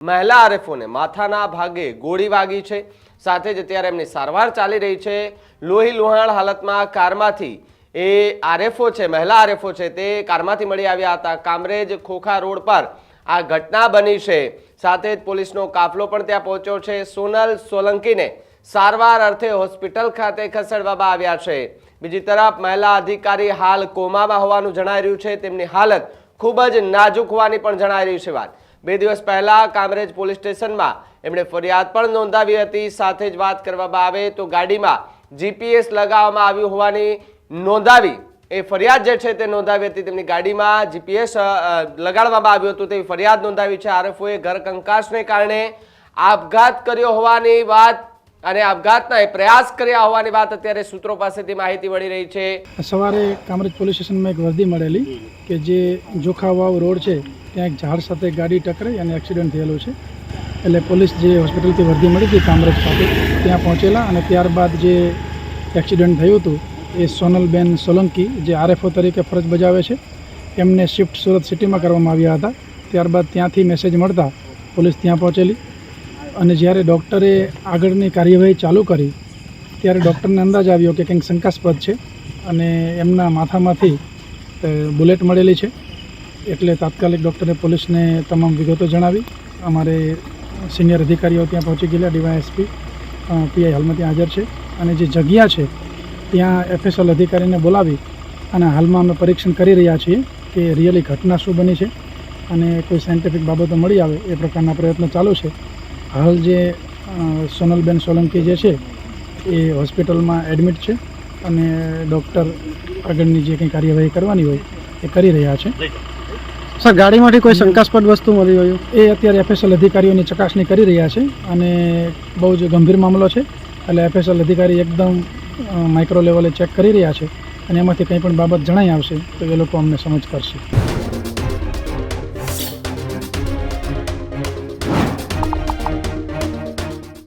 મહિલા આરએફઓને માથાના ભાગે ગોળી વાગી છે. સાથે જ અત્યારે એમની સારવાર ચાલી રહી છે. લોહી લુહાણ હાલતમાં કારમાંથી એ આરએફઓ છે, મહિલા આરએફઓ છે તે કારમાંથી મળી આવ્યા હતા. કામરેજ ખોખા રોડ પર આ ઘટના બની છે. સાથે જ પોલીસનો કાફલો પણ ત્યાં પહોંચ્યો છે. સોનલ સોલંકીને સારવાર અર્થે હોસ્પિટલ ખાતે ખસેડવામાં આવ્યા છે. બીજી તરફ મહિલા અધિકારી હાલ કોમામાં હોવાનું જણાઈ રહ્યું છે. તેમની હાલત ખૂબ જ નાજુક હોવાની પણ જણાઈ રહ્યું છે વાત. બે દિવસ પહેલા કામરેજ પોલીસ સ્ટેશનમાં એમણે ફરિયાદ પણ નોંધાવી હતી. સાથે જ વાત કરવામાં આવે તો ગાડીમાં જીપીએસ લગાવવામાં આવ્યું હોવાની નોંધાવી એ ફરિયાદ જે છે તે નોંધાવી હતી. તેમની ગાડીમાં જીપીએસ લગાડવામાં આવ્યું હતું તેવી ફરિયાદ નોંધાવી છે. આરએફઓએ ઘર કંકાસને કારણે આપઘાત કર્યો હોવાની વાત અને આપઘાતના પ્રયાસ કર્યા હોવાની વાત અત્યારે સૂત્રો પાસેથી માહિતી મળી રહી છે. સવારે કામરેજ પોલીસ સ્ટેશનમાં એક વર્દી મળેલી કે જે જોખાવાવ રોડ છે ત્યાં એક ઝાડ સાથે ગાડી ટકરાઈ અને એક્સિડન્ટ થયેલો છે. એટલે પોલીસ જે હોસ્પિટલથી વર્દી મળી હતી કામરેજ ખાતે, ત્યાં પહોંચેલા અને ત્યારબાદ જે એક્સિડન્ટ થયું હતું, એ સોનલબેન સોલંકી, જે આરએફઓ તરીકે ફરજ બજાવે છે, એમને શિફ્ટ સુરત સિટીમાં કરવામાં આવ્યા હતા. ત્યારબાદ ત્યાંથી મેસેજ મળતા પોલીસ ત્યાં પહોંચેલી અને જ્યારે ડૉક્ટરે આગળની કાર્યવાહી ચાલુ કરી, ત્યારે ડૉક્ટરને અંદાજ આવ્યો કે કંઈક શંકાસ્પદ છે અને એમના માથામાંથી બુલેટ મળેલી છે. એટલે તાત્કાલિક ડૉક્ટરે પોલીસને તમામ વિગતો જણાવી. અમારે સિનિયર અધિકારીઓ ત્યાં પહોંચી ગયેલા, ડીવાયએસપી પીઆઈ હાલમાં ત્યાં હાજર છે. અને જે જગ્યા છે, ત્યાં એફએસએલ અધિકારીને બોલાવી અને હાલમાં અમે પરીક્ષણ કરી રહ્યા છીએ કે રિયલી ઘટના શું બની છે અને કોઈ સાયન્ટિફિક બાબતો મળી આવે એ પ્રકારના પ્રયત્નો ચાલુ છે. હાલ જે સોનલબેન સોલંકી જે છે, એ હોસ્પિટલમાં એડમિટ છે અને ડૉક્ટર આગળની જે કંઈ કાર્યવાહી કરવાની હોય એ કરી રહ્યા છે. સર, ગાડીમાંથી કોઈ શંકાસ્પદ વસ્તુ મળી હોય? એ અત્યારે એફએસએલ અધિકારીઓની ચકાસણી કરી રહ્યા છે અને બહુ જ ગંભીર મામલો છે. એટલે એફએસએલ અધિકારી એકદમ માઇક્રો લેવલે ચેક કરી રહ્યા છે અને એમાંથી કંઈ પણ બાબત જણાઈ આવશે તો એ લોકો અમને સમજ કરશે.